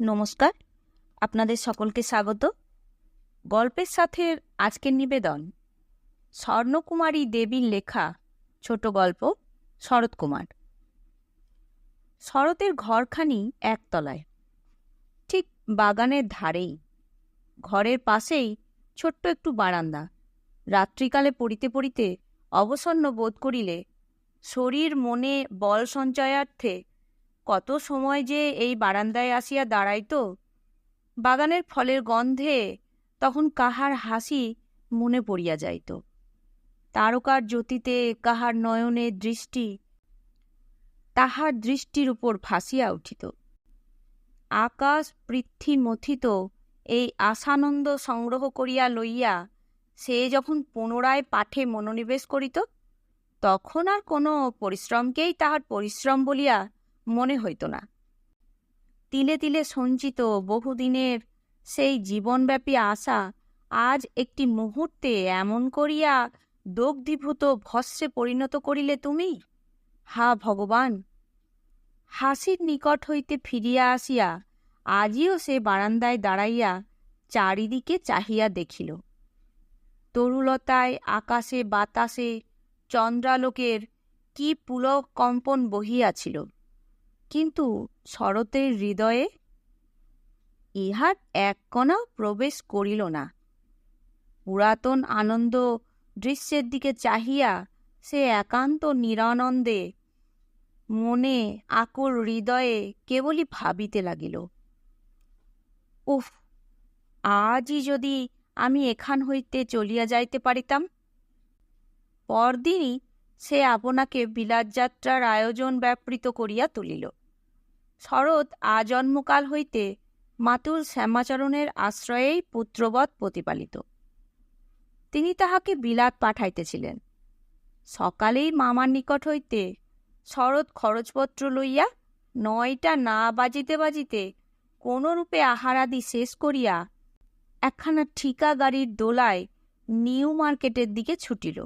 নমস্কার। আপনাদের সকলকে স্বাগত। গল্পের সাথে আজকের নিবেদন, স্বর্ণকুমারী দেবীর লেখা ছোট গল্প শরৎ কুমার। শরতের ঘরখানি একতলায়, ঠিক বাগানের ধারেই। ঘরের পাশেই ছোট্ট একটু বারান্দা। রাত্রিকালে পড়িতে পড়িতে অবসন্ন বোধ করিলে শরীর মনে বল সঞ্চয়ার্থে কত সময় যে এই বারান্দায় আসিয়া দাঁড়াইত। বাগানের ফলের গন্ধে তখন কাহার হাসি মনে পড়িয়া যাইত। তারকার জ্যোতিতে কাহার নয়নের দৃষ্টি, তাহার দৃষ্টির উপর ভাসিয়া উঠিত। আকাশ পৃথ্বী মথিত এই আশানন্দ সংগ্রহ করিয়া লইয়া সে যখন পুনরায় পাঠে মনোনিবেশ করিত, তখন আর কোনো পরিশ্রমকেই তাহার পরিশ্রম বলিয়া মনে হইত না। তিলে তিলে সঞ্চিত বহুদিনের সেই জীবনব্যাপী আশা আজ একটি মুহূর্তে এমন করিয়া দগ্ধীভূত ভস্যে পরিণত করিলে তুমি? হা ভগবান! হাসির নিকট হইতে ফিরিয়া আসিয়া আজিও সে বারান্দায় দাঁড়াইয়া চারিদিকে চাহিয়া দেখিল। তরুলতায়, আকাশে, বাতাসে, চন্দ্রালোকের কি পুলক কম্পন বহিয়াছিল। কিন্তু শরতের হৃদয়ে ইহার এক কণাও প্রবেশ করিল না। পুরাতন আনন্দ দৃশ্যের দিকে চাহিয়া সে একান্ত নিরানন্দে মনে আকুল হৃদয়ে কেবলই ভাবিতে লাগিল। উফ, আজই যদি আমি এখান হইতে চলিয়া যাইতে পারিতাম। পরদিনই সে আপনাকে বিলাতযাত্রার আয়োজন ব্যাপৃত করিয়া তুলিল। শরৎ আজন্মকাল হইতে মাতুল শ্যামাচরণের আশ্রয়েই পুত্রবৎ প্রতিপালিত। তিনি তাহাকে বিলাত পাঠাইতেছিলেন। সকালেই মামার নিকট হইতে শরৎ খরচপত্র লইয়া নয়টা না বাজিতে বাজিতে কোনরূপে আহারাদি শেষ করিয়া একখানা ঠিকা গাড়ির দোলায় নিউ মার্কেটের দিকে ছুটিল।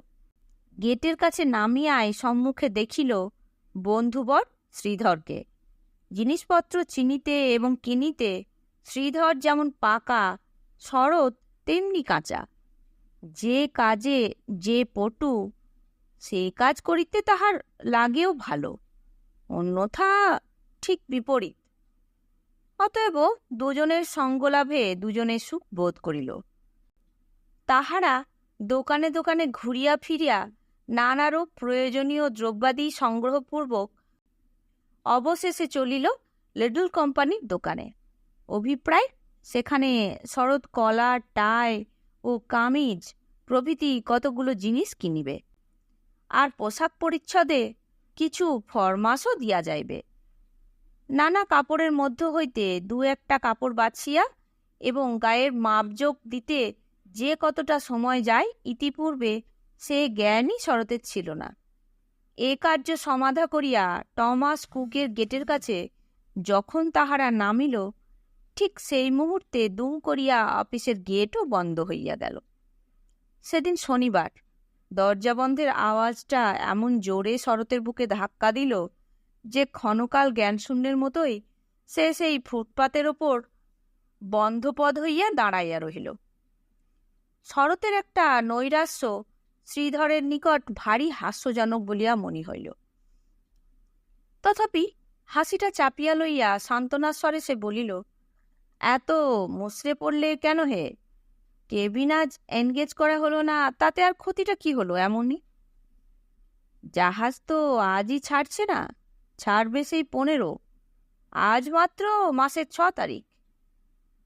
গেটের কাছে নামিয়ায় সম্মুখে দেখিল বন্ধুবর শ্রীধরকে। জিনিসপত্র চিনিতে এবং কিনিতে শ্রীধর যেমন পাকা, শরৎ তেমনি কাঁচা। যে কাজে যে পটু, সে কাজ করিতে তাহার লাগেও ভালো, অন্যথা ঠিক বিপরীত। অতএব দুজনের সঙ্গলাভে দুজনে সুখ বোধ করিল। তাহারা দোকানে দোকানে ঘুরিয়া ফিরিয়া নানারূপ প্রয়োজনীয় দ্রব্যাদি সংগ্রহপূর্বক অবশেষে চলিল লেডুল কোম্পানির দোকানে। অভিপ্রায়, সেখানে শরৎ কলা, টাই ও কামিজ প্রভৃতি কতগুলো জিনিস কিনিবে। আর পোশাক পরিচ্ছদে কিছু ফরমাসও দিয়া যাইবে। নানা কাপড়ের মধ্য হইতে দু একটা কাপড় বাছিয়া এবং গায়ের মাপযোগ দিতে যে কতটা সময় যায় ইতিপূর্বে সে জ্ঞানই শরতের ছিল না। এ কার্য সমাধা করিয়া টমাস কুকের গেটের কাছে যখন তাহারা নামিল, ঠিক সেই মুহূর্তে দুম করিয়া অফিসের গেটও বন্ধ হইয়া গেল। সেদিন শনিবার, দরজা বন্ধের আওয়াজটা এমন জোরে শরতের বুকে ধাক্কা দিল যে ক্ষণকাল জ্ঞানশূন্যের মতোই সে সেই ফুটপাতের ওপর বন্ধপদ হইয়া দাঁড়াইয়া রহিল। শরতের একটা নৈরাশ্য শ্রীধরের নিকট ভারী হাস্যজনক বলিয়া মনে হইল। তথাপি হাসিটা চাপিয়া লইয়া সান্ত্বনার স্বরে সে বলিল, এত মুসরে পড়লে কেন হে? কেবিন আজ এনগেজ করা হলো না, তাতে আর ক্ষতিটা কি হলো এমনই? জাহাজ তো আজই ছাড়ছে না, ছাড়বে সেই পনেরো, আজ মাত্র মাসের ছ তারিখ।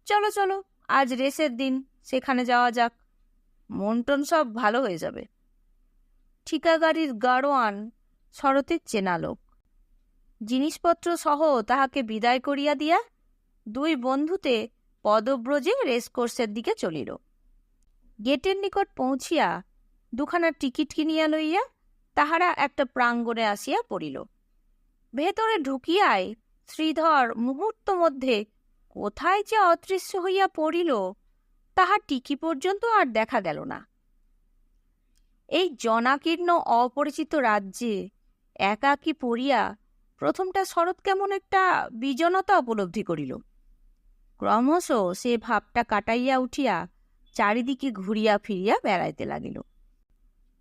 চলো চলো, আজ রেসের দিন, সেখানে যাওয়া যাক। মন্টন সব ভালো হয়ে যাবে। ঠিকা গাড়ির গাড়োয়ান শরতের চেনা লোক। জিনিসপত্র সহ তাহাকে বিদায় করিয়া দিয়া দুই বন্ধুতে পদব্রজে রেসকোর্সের দিকে চলিল। গেটের নিকট পৌঁছিয়া দুখানা টিকিট কিনিয়া লইয়া তাহারা একটা প্রাঙ্গণে আসিয়া পড়িল। ভেতরে ঢুকিয়াই শ্রীধর মুহূর্ত মধ্যে কোথায় যে অদৃশ্য হইয়া পড়িল তাহার টিকি পর্যন্ত আর দেখা গেল না। এই জনাকীর্ণ অপরিচিত রাজ্যে একাকী পড়িয়া প্রথমটা শরৎ কেমন একটা বিজনতা উপলব্ধি করিল। ক্রমশ সে ভাবটা কাটাইয়া উঠিয়া চারিদিকে ঘুরিয়া ফিরিয়া বেড়াইতে লাগিল।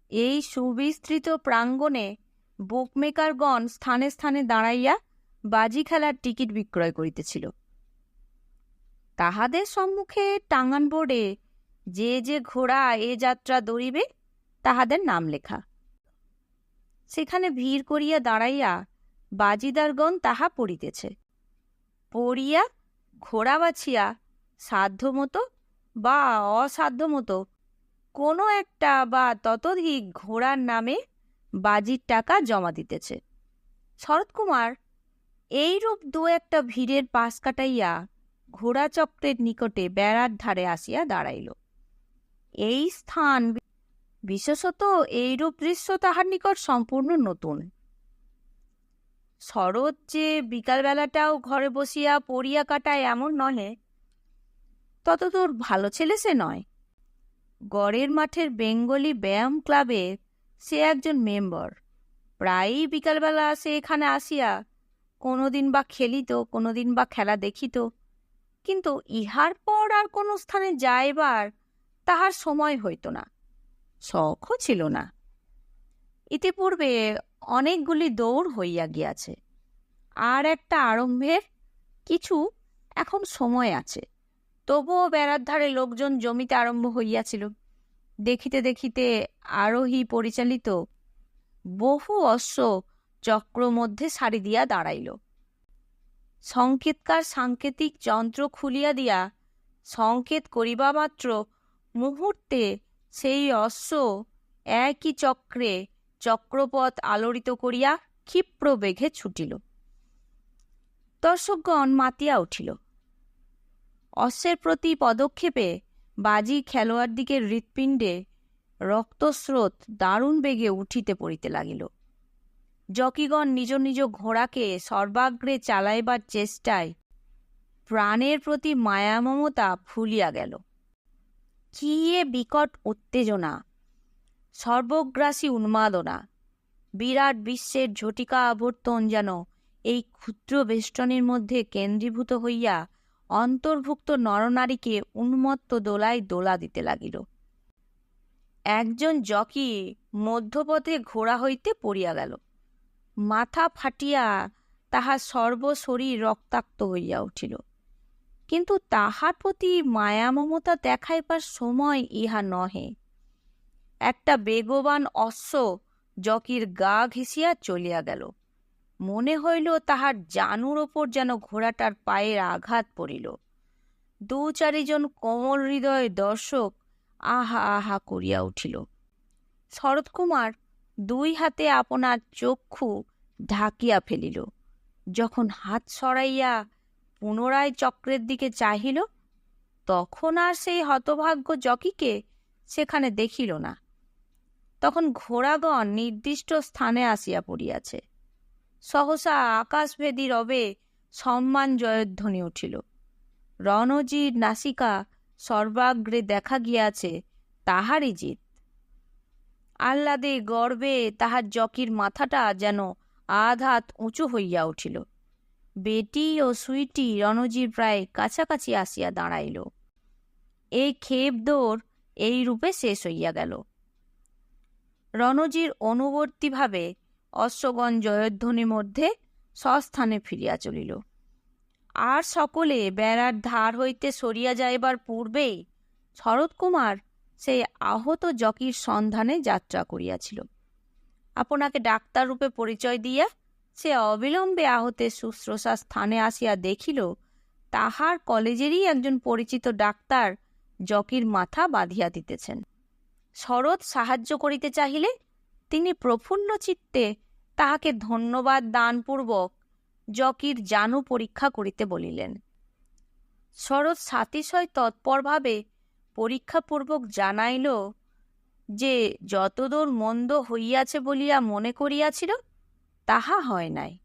এই সুবিস্তৃত প্রাঙ্গণে বুকমেকারগণ স্থানে স্থানে দাঁড়াইয়া বাজি খেলার টিকিট বিক্রয় করিতেছিল। তাহাদের সম্মুখে টাঙ্গান বোর্ডে যে যে ঘোড়া এ যাত্রা দৌড়িবে, তাহাদের নাম লেখা। সেখানে ভিড় করিয়া দাঁড়াইয়া বাজিদারগণ তাহা পড়িতেছে। পড়িয়া ঘোড়া বাছিয়া সাধ্যমতো বা অসাধ্যমতো কোনো একটা বা ততোধিক ঘোড়ার নামে বাজির টাকা জমা দিতেছে। শরৎকুমার এইরূপ দু একটা ভিড়ের পাশ কাটাইয়া ঘোড়াচক্রের নিকটে বেড়ার ধারে আসিয়া দাঁড়াইল। এই স্থান বিশেষত এইরূপ দৃশ্য তাহার নিকট সম্পূর্ণ নতুন। শরৎ যে বিকালবেলাটাও ঘরে বসিয়া পড়িয়া কাটায় এমন নহে তত তোর ভালো ছেলে সে নয়। গড়ের মাঠের বেঙ্গলি ব্যায়াম ক্লাবে সে একজন মেম্বার। প্রায়ই বিকালবেলা সে এখানে আসিয়া কোনোদিন বা খেলিত, কোনোদিন বা খেলা দেখিত কিন্তু ইহার পর আর কোনো স্থানে যাইবার তাহার সময় হইত না, শখও ছিল না। ইতিপূর্বে অনেকগুলি দৌড় হইয়া গিয়াছে, আর একটা আরম্ভের কিছু এখন সময় আছে। তবুও বেড়ার ধারে লোকজন জমিতে আরম্ভ হইয়াছিল। দেখিতে দেখিতে আরোহী পরিচালিত বহু অশ্ব চক্র মধ্যে সারি দিয়া দাঁড়াইল। সংকেতকার সাংকেতিক যন্ত্র খুলিয়া দিয়া সংকেত করিবা মাত্র মুহূর্তে সেই অশ্ব একই চক্রে চক্রপথ আলোড়িত করিয়া ক্ষিপ্র বেঘে ছুটিল। দর্শকগণ মাতিয়া উঠিল। অশ্বের প্রতি পদক্ষেপে বাজি খেলোয়াড় দিকের হৃৎপিণ্ডে রক্তস্রোত দারুণ বেগে উঠিতে পড়িতে লাগিল। জকিগণ নিজ নিজ ঘোড়াকে সর্বাগ্রে চালাইবার চেষ্টায় প্রাণের প্রতি মায়া মমতা ফুলিয়া গেল। কি এ বিকট উত্তেজনা, সর্বগ্রাসী উন্মাদনা, বিরাট বিশ্বের ঝটিকা আবর্তন যেন এই ক্ষুদ্র বেষ্টনীর মধ্যে কেন্দ্রীভূত হইয়া অন্তর্ভুক্ত নরনারীকে উন্মত্ত দোলায় দোলা দিতে লাগিল। একজন জকি মধ্যপথে ঘোড়া হইতে পড়িয়া গেল। মাথা ফাটিয়া তাহার সর্বশরীর রক্তাক্ত হইয়া উঠিল। কিন্তু তাহার প্রতি মায়া মমতা দেখাইবার সময় ইহা নহে। একটা বেগবান অশ্ব জকির গা ঘেঁষিয়া চলিয়া গেল। মনে হইল তাহার জানুর ওপর যেন ঘোড়াটার পায়ের আঘাত পড়িল। দু চারিজন কোমল হৃদয় দর্শক আহা আহা করিয়া উঠিল। শরৎকুমার দুই হাতে আপনার চক্ষু ঢাকিয়া ফেলিল। যখন হাত সরাইয়া পুনরায় চক্রের দিকে চাহিল, তখন আর সেই হতভাগ্য জকিকে সেখানে দেখিল না। তখন ঘোড়াগণ নির্দিষ্ট স্থানে আসিয়া পড়িয়াছে। সহসা আকাশভেদী রবে সম্মান জয়ধ্বনি উঠিল। রণজির নাসিকা সর্বাগ্রে দেখা গিয়াছে তাহারই জিত। আহ্লাদে গর্বে তাহার জকির মাথাটা যেন আধাত উঁচু হইয়া উঠিল। বেটি ও সুইটি রণজির প্রায় কাছাকাছি আসিয়া দাঁড়াইল। এই খেপ দৌড় এই রূপে শেষ হইয়া গেল। রণজির অনুবর্তীভাবে অশ্বগণ জয়ধ্বনির মধ্যে স্বস্থানে ফিরিয়া চলিল। আর সকলে বেড়ার ধার হইতে সরিয়া যাইবার পূর্বেই শরৎকুমার সেই আহত জকির সন্ধানে যাত্রা করিয়াছিল। আপনাকে ডাক্তার রূপে পরিচয় দিয়া সে অবিলম্বে আহতের শুশ্রূষা স্থানে আসিয়া দেখিল, তাহার কলেজেরই একজন পরিচিত ডাক্তার জকির মাথা বাঁধিয়া দিতেছেন। শরৎ সাহায্য করিতে চাহিলে তিনি প্রফুল্ল চিত্তে তাহাকে ধন্যবাদ দানপূর্বক জকির জানু পরীক্ষা করিতে বলিলেন। শরৎ সাতিশয় তৎপরভাবে পরীক্ষাপূর্বক জানাইল যে, যতদূর মন্দ হইয়াছে বলিয়া মনে করিয়াছিল, তাহা হয় নাই।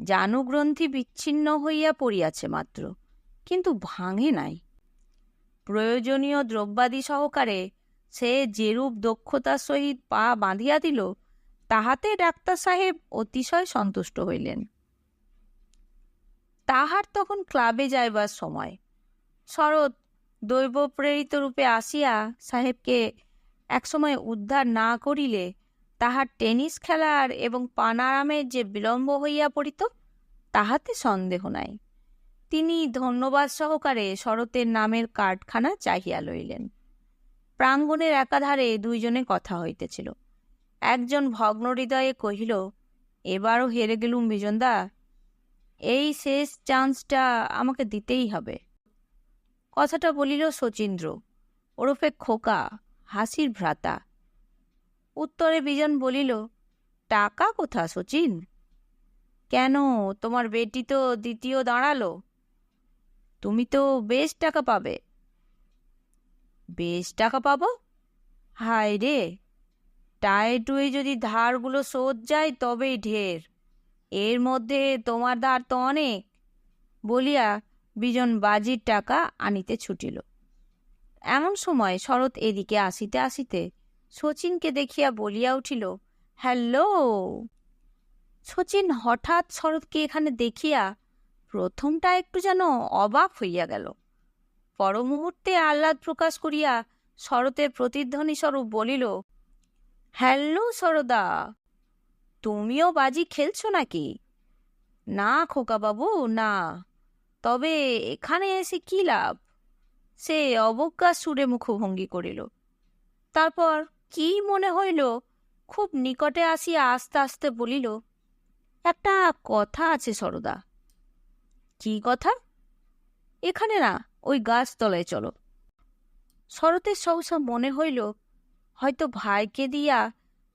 জানুগ্রন্থি বিচ্ছিন্ন হইয়া পড়িয়াছে মাত্র, কিন্তু ভাঙে নাই। প্রয়োজনীয় দ্রব্যাদি সহকারে সে যেরূপ দক্ষতার সহিত পা বাঁধিয়া দিল, তাহাতে ডাক্তার সাহেব অতিশয় সন্তুষ্ট হইলেন। তাহার তখন ক্লাবে যাইবার সময়, শরৎ দৈবপ্রেরিত রূপে আসিয়া সাহেবকে একসময় উদ্ধার না করিলে তাহার টেনিস খেলার এবং পানারামের যে বিলম্ব হইয়া পড়িত, তাহাতে সন্দেহ নাই। তিনি ধন্যবাদ সহকারে শরতের নামের কার্ডখানা চাহিয়া লইলেন। প্রাঙ্গণের একাধারে দুইজনে কথা হইতেছিল। একজন ভগ্ন হৃদয়ে কহিল, এবারও হেরে গেলুম বিজনদা এই শেষ চান্সটা আমাকে দিতেই হবে। কথাটা বলিল শচীন্দ্র। ওরফে খোকা, হাসির ভ্রাতা। উত্তরে বিজন বলিল, টাকা কোথা শচীন? কেন, তোমার বেটি তো দ্বিতীয় দাঁড়াল। তুমি তো বেশ টাকা পাবে। বেশ টাকা পাবো? হায় রে! টায়ে টুয়ে যদি ধারগুলো শোধ যায় তবেই ঢের। এর মধ্যে তোমার ধার তো অনেক। বলিয়া বিজন বাজির টাকা আনিতে ছুটিল। এমন সময় শরৎ এদিকে আসিতে আসিতে শচীনকে দেখিয়া বলিয়া উঠিল, হ্যালো! শচীন হঠাৎ শরৎকে এখানে দেখিয়া প্রথমটা একটু যেন অবাক হইয়া গেল। পর মুহূর্তে আহ্লাদ প্রকাশ করিয়া শরতের প্রতিধ্বনি স্বরূপ বলিল, হ্যালো সরদা তুমিও বাজি খেলছো নাকি? না খোকাবাবু, না। তবে এখানে এসে কি লাভ? সে অবজ্ঞা সুরে মুখভঙ্গি করিল। তারপর কি মনে হইল? খুব নিকটে আসিয়া আস্তে আস্তে বলিল, একটা কথা আছে সরদা। কি কথা? এখানে না, ওই গাছতলায় চলো। শরতের সহসা মনে হইল, হয়তো ভাইকে দিয়া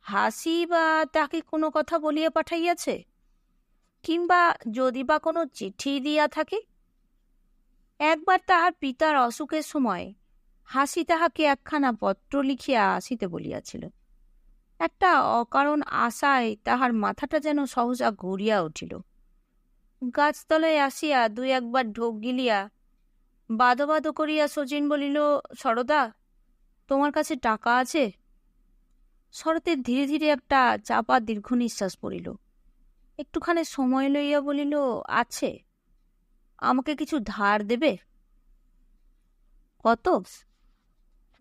হাসি বা তাকে কোনো কথা বলিয়া পাঠাইয়াছে, কিংবা যদি বা কোনো চিঠি দিয়া থাকে একবার তাহার পিতার অসুখের সময় হাসি তাহাকে একখানা পত্র লিখিয়া আসিতে বলিয়াছিল। একটা অকারণ আশায় তাহার মাথাটা যেন সহজা ঘুরিয়া উঠিল। গাছতলায় আসিয়া দুই একবার ঢোক গিলিয়া বাদো বাদো করিয়া শচীন বলিল সরদা তোমার কাছে টাকা আছে? শরতের ধীরে ধীরে একটা চাপা দীর্ঘ নিঃশ্বাস পড়িল। একটুখানি সময় লইয়া বলিল, আছে। আমাকে কিছু ধার দেবে? কত?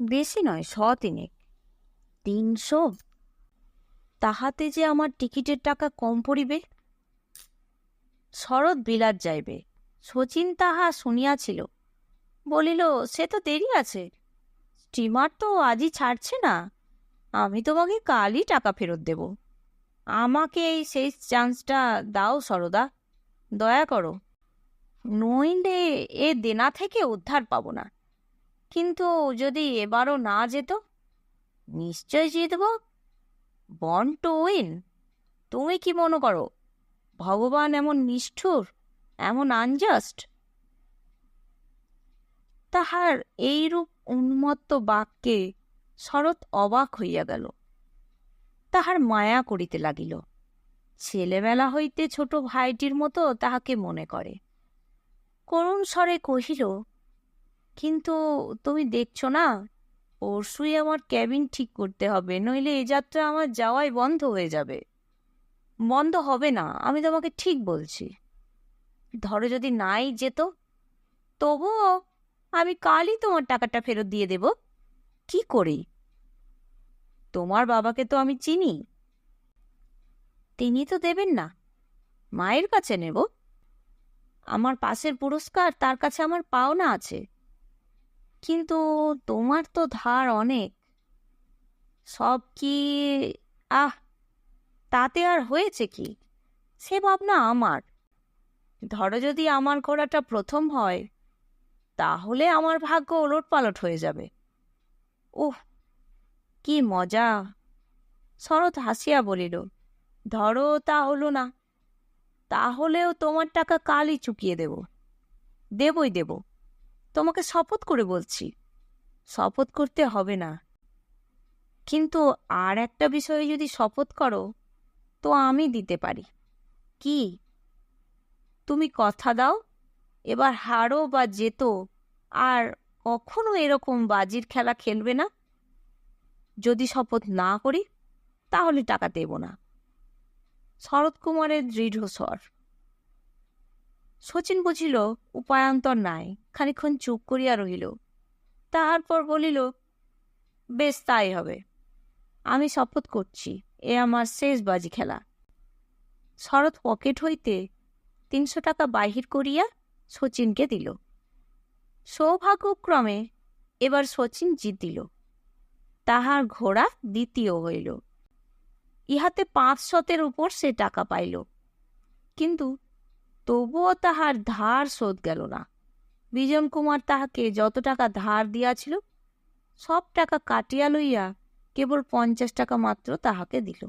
বেশি নয়, শ তিনেক। তিনশো? তাহাতে যে আমার টিকিটের টাকা কম পড়িবে? শরৎ বিলাত যাইবে। শচীন তাহা শুনিয়াছিল। বলিল, সে তো দেরি আছে। স্টিমার তো আজই ছাড়ছে না। আমি তোমাকে কালই টাকা ফেরত দেব। আমাকে এই শেষ চান্সটা দাও সরদা দয়া করো। নইলে এ দেনা থেকে উদ্ধার পাব না। কিন্তু যদি এবারও না যেত, নিশ্চয় জিতব। বন টু উইন, তুমি কি মনে করো? ভগবান এমন নিষ্ঠুর, এমন আনজাস্ট? তাহার এইরূপ উন্মত্ত বাক্যে শরৎ অবাক হইয়া গেল। তাহার মায়া করিতে লাগিল। ছেলেবেলা হইতে ছোট ভাইটির মতো তাহাকে মনে করে। করুণ স্বরে কহিল, কিন্তু তুমি দেখছ না, পরশুই আমার ক্যাবিন ঠিক করতে হবে, নইলে এ যাত্রা আমার যাওয়াই বন্ধ হয়ে যাবে। বন্ধ হবে না, আমি তোমাকে ঠিক বলছি। ধরো যদি নাই যেত, তবুও আমি কালই তোমার টাকাটা ফেরত দিয়ে দেব। কি করি? তোমার বাবাকে তো আমি চিনি। তিনি তো দেবেন না, মায়ের কাছে নেব। আমার পাশের পুরস্কার, তার কাছে আমার পাওনা আছে। কিন্তু তোমার তো ধার অনেক। সব কি, আহ, তাতে আর হয়েছে কি? সে ভাবনা আমার। ধরো যদি আমার ঘোড়াটা প্রথম হয়, তাহলে আমার ভাগ্য ওলট পালট হয়ে যাবে। উহ, কি মজা। শরৎ হাসিয়া বলিল, ধরো তা হলো না। তাহলেও তোমার টাকা কালই চুকিয়ে দেব। দেবই দেব। তোমাকে শপথ করে বলছি। শপথ করতে হবে না। কিন্তু আর একটা বিষয়ে যদি শপথ করো, তো আমি দিতে পারি। কি? তুমি কথা দাও, এবার হারো বা যেত আর কখনো এরকম বাজির খেলা খেলবে না। যদি শপথ না করি, তাহলে টাকা দেব না। শরৎ কুমারের দৃঢ় স্বর শচীন বুঝিল, উপায়ন্তর নাই খানিক্ষণ চুপ করিয়া রহিল। তাহার পর বলিল, বেশ, তাই হবে। আমি শপথ করছি, এ আমার শেষ বাজি খেলা। শরৎ পকেট হইতে তিনশো টাকা বাহির করিয়া শচীনকে দিল। সৌভাগ্যক্রমে এবার শচীন জিতিল তাহার ঘোড়া দ্বিতীয় হইল। ইহাতে পাঁচ শতের উপর সে টাকা পাইল। কিন্তু তবুও তাহার ধার শোধ গেল না। বিজন কুমার তাহাকে যত টাকা ধার দিয়াছিল, সব টাকা কাটিয়া লইয়া কেবল পঞ্চাশ টাকা মাত্র তাহাকে দিল।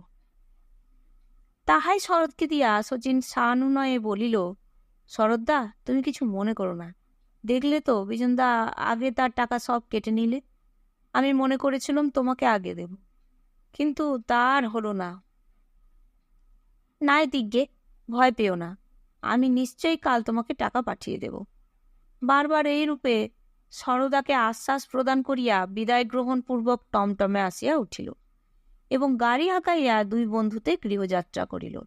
তাহাই শরৎকে দিয়া শচীন সানুনয়ে বলিল, শরৎদা, তুমি কিছু মনে করো না। দেখলে তো বিজনদা আগে তার টাকা সব কেটে নিলে। আমি মনে করেছিলাম তোমাকে আগে দেব। কিন্তু তার হলো না। দিগ্গে ভয় পেও না। আমি নিশ্চয়ই কাল তোমাকে টাকা পাঠিয়ে দেব। বারবার এই রূপে সরদাকে আশ্বাস প্রদান করিয়া বিদায় গ্রহণ পূর্বক টমটমে আসিয়া উঠিল এবং গাড়ি আঁকাইয়া দুই বন্ধুতে গৃহযাত্রা করিল।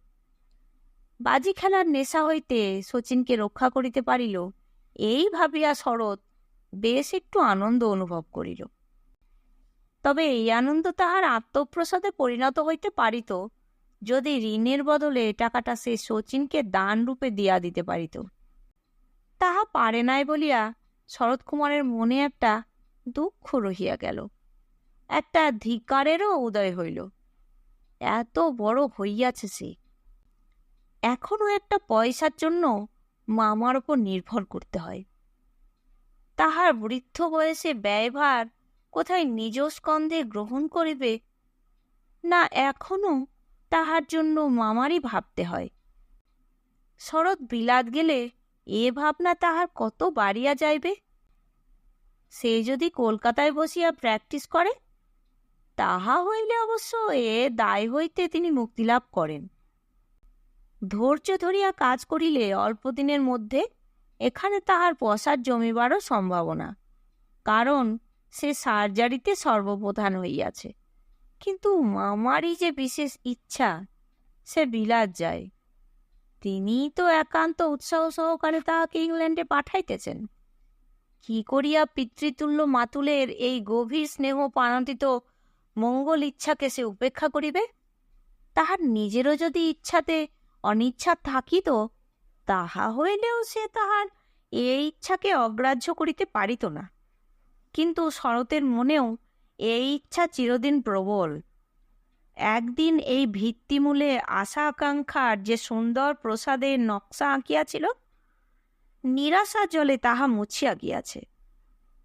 বাজি খেলার নেশা হইতে শচীনকে রক্ষা করিতে পারিল, এই ভাবিয়া শরৎ বেশ একটু আনন্দ অনুভব করিল। তবে এই আনন্দ তাহার আত্মপ্রসাদে পরিণত হইতে পারিত, যদি ঋণের বদলে টাকাটা সে শচীনকে দান রূপে দিয়া দিতে পারিত। তাহা পারে নাই বলিয়া শরৎকুমারের মনে একটা দুঃখ রহিয়া গেল। একটা ধিকারেরও উদয় হইল। এত বড় হইয়াছে সে। এখনও একটা পয়সার জন্য মামার ওপর নির্ভর করতে হয়। তাহার বৃদ্ধ বয়সে ব্যয়ভার কোথায় নিজ স্কন্ধে গ্রহণ করিবে, না এখনও তাহার জন্য মামারই ভাবতে হয়। শরৎ বিলাত গেলে এ ভাবনা তাহার কত বাড়িয়া যাইবে? সে যদি কলকাতায় বসিয়া প্র্যাকটিস করে, তাহা হইলে অবশ্য এ দায় হইতে তিনি মুক্তিলাভ করেন। ধৈর্য ধরিয়া কাজ করিলে অল্প দিনের মধ্যে এখানে তাহার পশার জমিবারও সম্ভাবনা। কারণ সে সার্জারিতে সর্বপ্রধান হইয়াছে। কিন্তু মামারই যে বিশেষ ইচ্ছা, সে বিলাত যায়। তিনি তো একান্ত উৎসাহ সহকারে তাহাকে ইংল্যান্ডে পাঠাইতেছেন। কি করিয়া পিতৃতুল্য মাতুলের এই গভীর স্নেহ পানতিত মঙ্গল ইচ্ছাকে সে উপেক্ষা করিবে? তাহার নিজেরও যদি ইচ্ছাতে অনিচ্ছা থাকিত, তাহা হইলেও সে তাহার এই ইচ্ছাকে অগ্রাহ্য করিতে পারিত না। কিন্তু শরতের মনেও এই ইচ্ছা চিরদিন প্রবল। একদিন এই ভিত্তিমূলে আশা আকাঙ্ক্ষার যে সুন্দর প্রসাদের নকশা আঁকিয়াছিল, নিরাশা জলে তাহা মুছিয়া গিয়াছে।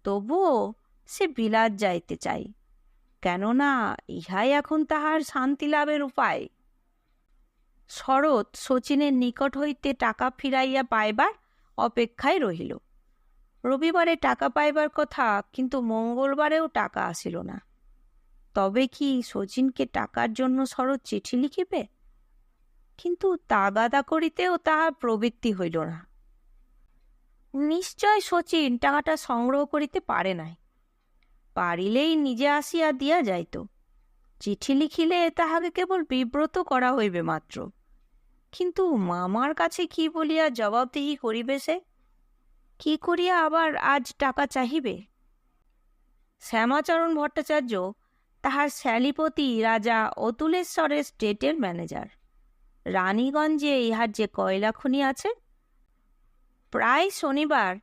তবুও সে বিলাত যাইতে চাই, কেননা ইহাই এখন তাহার শান্তি লাভের উপায়। শরৎ শচীনের নিকট হইতে টাকা ফিরাইয়া পাইবার অপেক্ষায় রহিল। রবিবারে টাকা পাইবার কথা, কিন্তু মঙ্গলবারেও টাকা আসিল না। তবে কি শচীনকে টাকার জন্য শরৎ চিঠি লিখিবে? কিন্তু তাগাদা করিতেও তাহার প্রবৃত্তি হইল না। নিশ্চয় শচীন টাকাটা সংগ্রহ করিতে পারে নাই। পারিলেই নিজে আসিয়া দিয়া যাইত। চিঠি লিখিলে তাহাকে কেবল বিব্রত করা হইবে মাত্র। কিন্তু মামার কাছে কি বলিয়া জবাবদিহি করিবে সে? কি করিয়া আবার আজ টাকা চাহিবে? শ্যামাচরণ ভট্টাচার্য তাহার শ্যালিপতি রাজা অতুলেশ্বরের স্টেটের ম্যানেজার। রানীগঞ্জে ইহার যে কয়লা খনি আছে? প্রায় শনিবার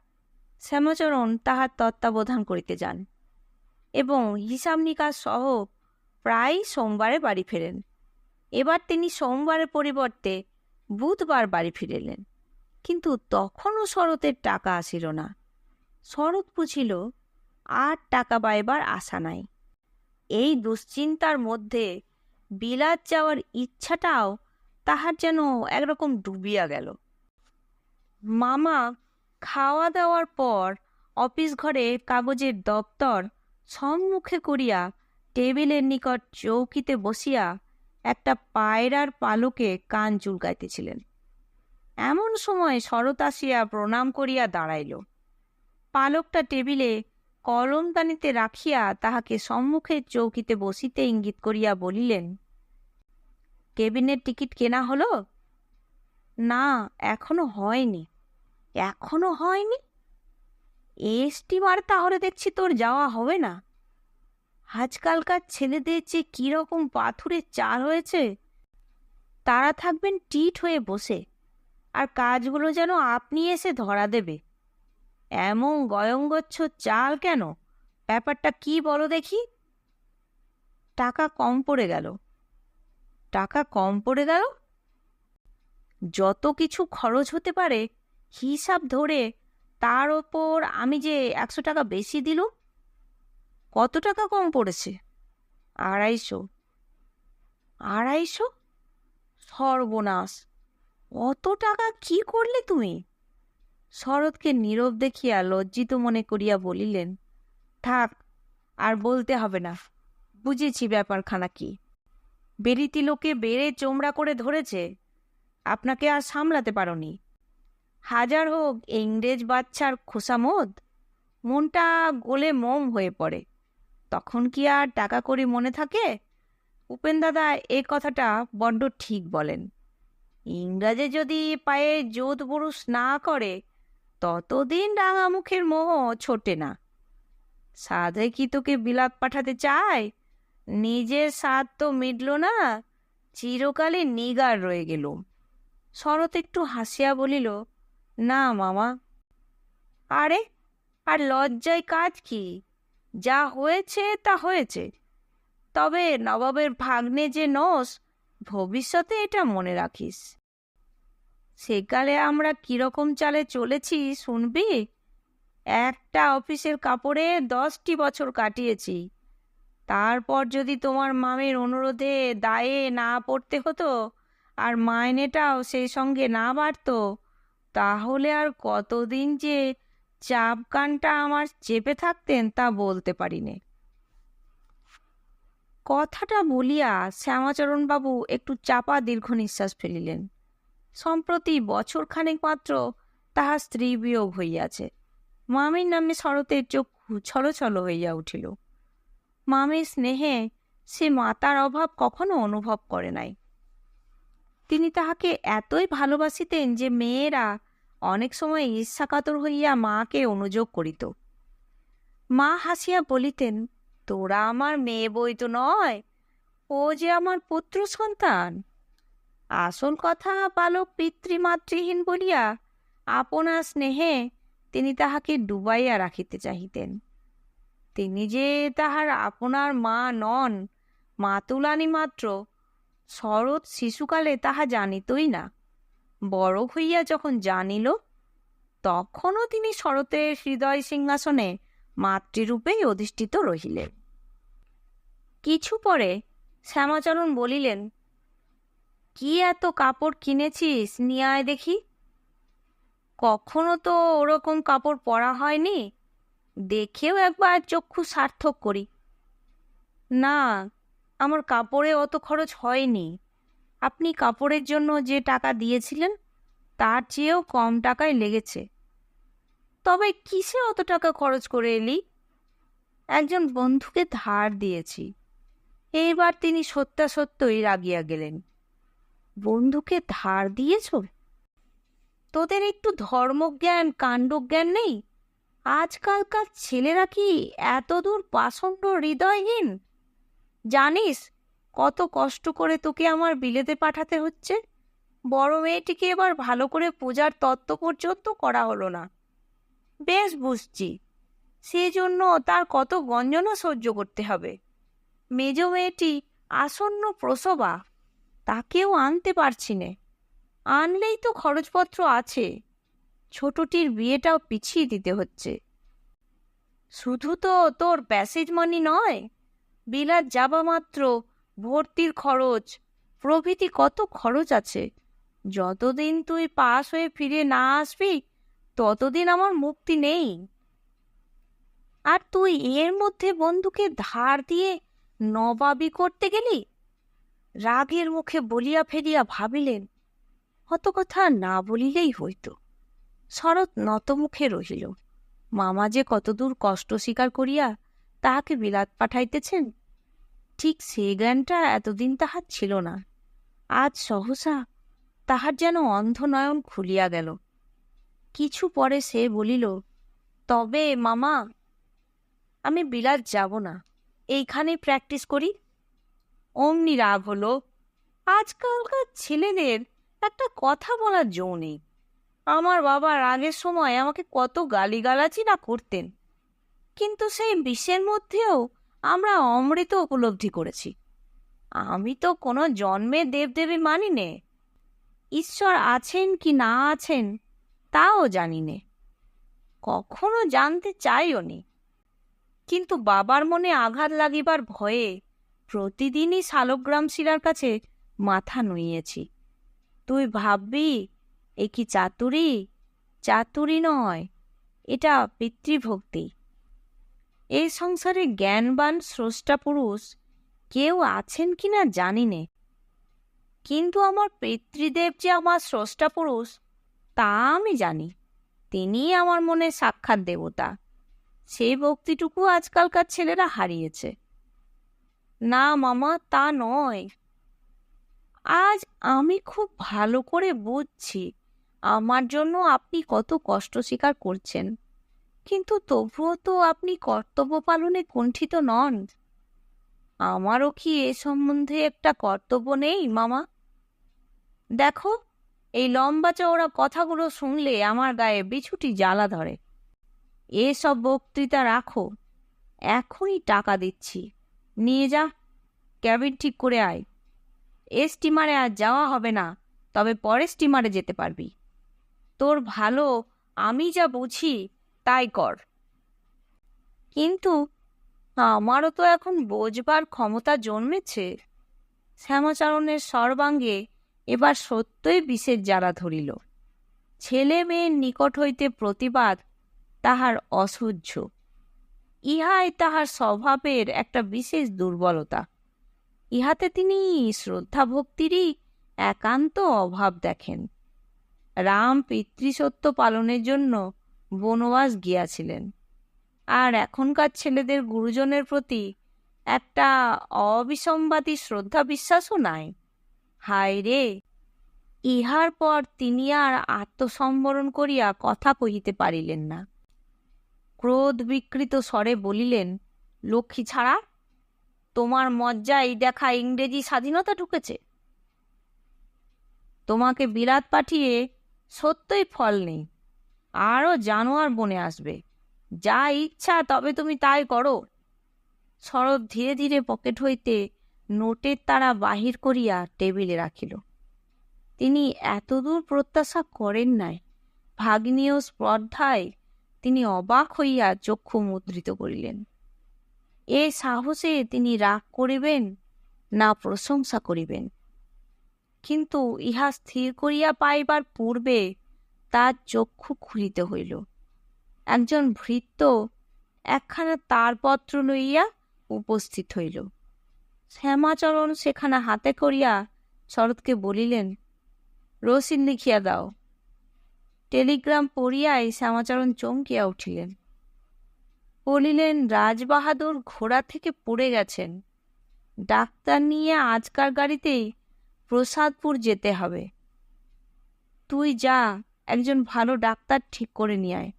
শ্যামাচরণ তাহার তত্ত্বাবধান করিতে যান এবং হিসাব নিকাশ সহ প্রায় সোমবারে বাড়ি ফেরেন। এবার তিনি সোমবারের পরিবর্তে বুধবার বাড়ি ফিরিলেন। কিন্তু তখনও শরতের টাকা আসিল না। শরৎ বুঝিল, আর টাকা পাইবার আশা নাই। এই দুশ্চিন্তার মধ্যে বিলাত যাওয়ার ইচ্ছাটাও তাহার যেন একরকম ডুবিয়া গেল। মামা খাওয়া দাওয়ার পর অফিস ঘরে কাগজের দপ্তর সম্মুখে করিয়া টেবিলের নিকট চৌকিতে বসিয়া একটা পায়রার পালকে কান চুলকাইতেছিলেন। এমন সময় শরৎ আসিয়া প্রণাম করিয়া দাঁড়াইল। পালকটা টেবিলে কলমদানিতে রাখিয়া তাহাকে সম্মুখে চৌকিতে বসিতে ইঙ্গিত করিয়া বলিলেন, কেবিনের টিকিট কেনা হলো? না, এখনও হয়নি। এখনও হয়নি? এস্টিমার তাহলে দেখছি তোর যাওয়া হবে না। আজকালকার ছেলেদের যে কীরকম পাথুরে চাল হয়েছে, তারা থাকবেন টিট হয়ে বসে। আর কাজগুলো যেন আপনি এসে ধরা দেবে। এমন গয়ঙ্গচ্ছ চাল কেন? ব্যাপারটা কি বলো দেখি। টাকা কম পড়ে গেল। টাকা কম পড়ে গেল? যত কিছু খরচ হতে পারে, হিসাব ধরে তার ওপর আমি যে একশো টাকা বেশি দিলুম, কত টাকা কম পড়েছে? আড়াইশো। আড়াইশো? সর্বনাশ। অত টাকা কি করলে তুমি? শরৎকে নীরব দেখিয়া লজ্জিত মনে করিয়া বলিলেন, থাক, আর বলতে হবে না। বুঝেছি ব্যাপারখানা কি। বেরিতি লোকে বেড়ে চোমড়া করে ধরেছে। আপনাকে আর সামলাতে পারোনি। হাজার হোক ইংরেজ বাচ্চার খোসামোদ মনটা গোলে মম হয়ে পড়ে। তখন কি আর টাকা করি মনে থাকে? উপেন দাদা এ কথাটা বড্ড ঠিক বলেন। ইংরাজে যদি পায়ে জোত বরুষ না করে, ততদিন রাঙা মুখের মোহ ছোটে না। সাধে কি তোকে বিলাত পাঠাতে চায়? নিজের স্বাদ তো মিটল না চিরকালে নিগার রয়ে গেল। শরৎ একটু হাসিয়া বলিল, না মামা। আরে, আর লজ্জায় কাজ কি? যা হয়েছে তা হয়েছে। তবে নবাবের ভাগ্নে যে নস ভবিষ্যতে এটা মনে রাখিস। সেকালে আমরা কীরকম চালে চলেছি, শুনবি? একটা অফিসের কাপড়ে দশটি বছর কাটিয়েছি। তারপর যদি তোমার মামের অনুরোধে দায়ে না পড়তে হতো আর মাইনেটাও সেই সঙ্গে না বাড়তো, তাহলে আর কতদিন যে চাপ কানটা আমার চেপে থাকতেন তা বলতে পারিনে। কথাটা বলিয়া শ্যামাচরণবাবু একটু চাপা দীর্ঘ নিঃশ্বাস ফেলিলেন। সম্প্রতি বছর খানেক মাত্র তাহার স্ত্রী বিয়োগ হইয়াছে। মামির নামে শরতের চক্ষু ছলছল হইয়া উঠিল। মামির স্নেহে সে মাতার অভাব কখনো অনুভব করে নাই। তিনি তাহাকে এতই ভালোবাসিতেন যে মেয়েরা অনেক সময় ঈর্ষাকাতর হইয়া মাকে অনুযোগ করিত। মা হাসিয়া বলিতেন তোরা আমার মেয়ে বই তো নয়, ও যে আমার পুত্র সন্তান। আসল কথা বালক পিতৃমাতৃহীন বলিয়া আপনার স্নেহে তিনি তাহাকে ডুবাইয়া রাখিতে চাহিতেন। তিনি যে তাহার আপনার মা নন, মাতুলানি মাত্র, শরৎ শিশুকালে তাহা জানিতই না। বড় হইয়া যখন জানিল, তখনও তিনি শরতের হৃদয় সিংহাসনে মাতৃরূপেই অধিষ্ঠিত রহিলেন। কিছু পরে শ্যামাচরণ বলিলেন, কি এত কাপড় কিনেছিস? নিয়ে আয় দেখি। কখনো তো ওরকম কাপড় পরা হয়নি। দেখেও একবার চক্ষু সার্থক করি। না, আমার কাপড়ে অত খরচ হয়নি। আপনি কাপড়ের জন্য যে টাকা দিয়েছিলেন, তার চেয়েও কম টাকায় লেগেছে। তবে কিসে অত টাকা খরচ করে এলি? একজন বন্ধুকে ধার দিয়েছি। এইবার তিনি সত্যাসত্যই রাগিয়া গেলেন। বন্ধুকে ধার দিয়েছ? তোদের একটু ধর্মজ্ঞান, কাণ্ডজ্ঞান নেই? আজকালকার ছেলেরা কি এতদূর পাষণ্ড হৃদয়হীন? জানিস কত কষ্ট করে তোকে আমার বিলেতে পাঠাতে হচ্ছে। বড় মেয়েটিকে এবার ভালো করে পূজার তত্ত্ব পর্যন্ত করা হলো না। বেশ বুঝছি, সেজন্য তার কত গঞ্জনা সহ্য করতে হবে। মেজ মেয়েটি আসন্ন প্রসবা, তাকেও আনতে পারছি নে। আনলেই তো খরচপত্র আছে। ছোটটির বিয়েটাও পিছিয়ে দিতে হচ্ছে। শুধু তো তোর প্যাসেজ মানি নয়, বিলাত যাবা মাত্র ভর্তির খরচ, প্রভৃতি কত খরচ আছে। যতদিন তুই পাস হয়ে ফিরে না আসবি, ততদিন আমার মুক্তি নেই। আর তুই এর মধ্যে বন্ধুকে ধার দিয়ে নবাবি করতে গেলি? রাগের মুখে বলিয়া ফেলিয়া ভাবিলেন, অত কথা না বলিলেই হইত। শরৎ নতমুখে রহিল, মামা যে কতদূর কষ্ট স্বীকার করিয়া তাহাকে বিলাত পাঠাইতেছেন? ঠিক সে জ্ঞানটা এতদিন তাহার ছিল না। আজ সহসা তাহার যেন অন্ধ নয়ন খুলিয়া গেল। কিছু পরে সে বলিল, তবে মামা, আমি বিলাত যাব না। এইখানে প্র্যাকটিস করি। অমনি রাগ হলো, আজকালকার ছেলেদের একটা কথা বলার জো নেই। আমার বাবা রাগের সময় আমাকে কত গালিগালাজি না করতেন। কিন্তু সেই বিষের মধ্যেও আমরা অমৃত উপলব্ধি করেছি। আমি তো কোনো জন্মে দেবদেবী মানি নে ঈশ্বর আছেন কি না আছেন, তাও জানি নে। কখনো জানতে চাইও নি। কিন্তু বাবার মনে আঘাত লাগিবার ভয়ে প্রতিদিনই শালগ্রাম শিলার কাছে মাথা নুইয়েছি। তুই ভাববি, এ কি চাতুরি? চাতুরি নয়, এটা পিতৃভক্তি। এ সংসারে জ্ঞানবান স্রষ্টা পুরুষ কেউ আছেন কিনা জানি নে। কিন্তু আমার পিতৃদেব যে আমার স্রষ্টা পুরুষ, তা আমি জানি, তিনিই আমার মনে সাক্ষাৎ দেবতা। সেই ভক্তিটুকু আজকালকার ছেলেরা হারিয়েছে। না, মামা, তা নয়। আজ আমি খুব ভালো করে বুঝছি আমার জন্য আপনি কত কষ্ট স্বীকার করছেন। কিন্তু তবুও তো আপনি কর্তব্য পালনে কুণ্ঠিত নন। আমারও কি এ সম্বন্ধে একটা কর্তব্য নেই, মামা? দেখো, এই লম্বা চওড়া কথাগুলো শুনলে আমার গায়ে বিছুটি জ্বালা ধরে। এসব বক্তৃতা রাখো। এখনই টাকা দিচ্ছি। নিয়ে যা। ক্যাবিন ঠিক করে আয়। এ স্টিমারে আর যাওয়া হবে না, তবে পরের স্টিমারে যেতে পারবি। তোর ভালো, আমি যা বুঝি তাই কর। কিন্তু আমারও তো এখন বোঝবার ক্ষমতা জন্মেছে। শ্যামাচরণের সর্বাঙ্গে এবার সত্যই বিষের জ্বালা ধরিল। ছেলে মেয়ের নিকট হইতে প্রতিবাদ তাহার অসহ্য। ইহাই তাহার স্বভাবের একটা বিশেষ দুর্বলতা। ইহাতে তিনি শ্রদ্ধা ভক্তিরই একান্ত অভাব দেখেন। রাম পিতৃসত্য পালনের জন্য বনবাস গিয়াছিলেন। আর এখনকার ছেলেদের গুরুজনের প্রতি একটা অবিসম্বাদী শ্রদ্ধা বিশ্বাসও নাই। হায় রে! ইহার পর তিনি আর আত্মসম্বরণ করিয়া কথা কহিতে পারিলেন না। ক্রোধ বিকৃত স্বরে বলিলেন, লক্ষ্মী ছাড়া, তোমার মজ্জায় দেখা ইংরেজি স্বাধীনতা ঢুকেছে। তোমাকে বিলাত পাঠিয়ে সত্যই ফল নেই, আরও জানোয়ার বনে আসবে। যা ইচ্ছা তবে তুমি তাই করো। শরৎ ধীরে ধীরে পকেট হইতে নোটের তারা বাহির করিয়া টেবিলে রাখিল। তিনি এতদূর প্রত্যাশা করেন নাই ভাগ্নীয় স্পর্ধায় তিনি অবাক হইয়া চক্ষু মুদ্রিত করিলেন। এ সাহসে তিনি রাগ করিবেন না প্রশংসা করিবেন? কিন্তু ইহা স্থির করিয়া পাইবার পূর্বে তার চক্ষু খুলিতে হইল। একজন ভৃত্য একখানা তারপত্র লইয়া উপস্থিত হইল। শ্যামাচরণ সেখানে হাতে করিয়া শরৎকে বলিলেন রসিদ লিখিয়া দাও। টেলিগ্রাম পড়িয়াই শ্যামাচরণ চমকিয়া উঠিলেন। বলিলেন, রাজবাহাদুর ঘোড়া থেকে পড়ে গেছেন। ডাক্তার নিয়ে আজকার গাড়িতেই প্রসাদপুর যেতে হবে। তুই যা, একজন ভালো ডাক্তার ঠিক করে নিয়ে আয়।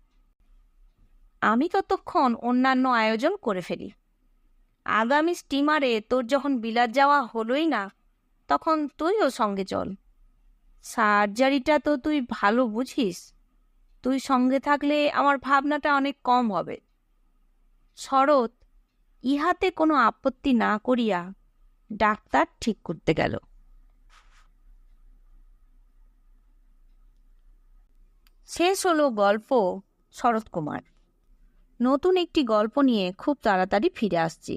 আমি ততক্ষণ অন্যান্য আয়োজন করে ফেলি। আগামী স্টিমারে তোর যখন বিলাত যাওয়া হলোই না, তখন তুইও সঙ্গে চল। সার্জারিটা তো তুই ভালো বুঝিস। তুই সঙ্গে থাকলে আমার ভাবনাটা অনেক কম হবে। শরৎ, ইহাতে কোনো আপত্তি না করিয়া ডাক্তার ঠিক করতে গেল। শেষ হলো গল্প শরৎকুমার নতুন একটি গল্প নিয়ে খুব তাড়াতাড়ি ফিরে আসছি।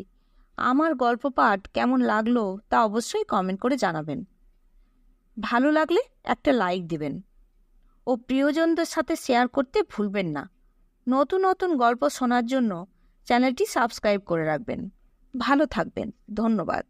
আমার গল্প পাঠ কেমন লাগল তা অবশ্যই কমেন্ট করে জানাবেন। ভালো লাগলে একটা লাইক দিবেন। ও প্রিয়জনদের সাথে শেয়ার করতে ভুলবেন না। নতুন নতুন গল্প শোনার জন্য চ্যানেলটি সাবস্ক্রাইব করে রাখবেন। ভালো থাকবেন। ধন্যবাদ।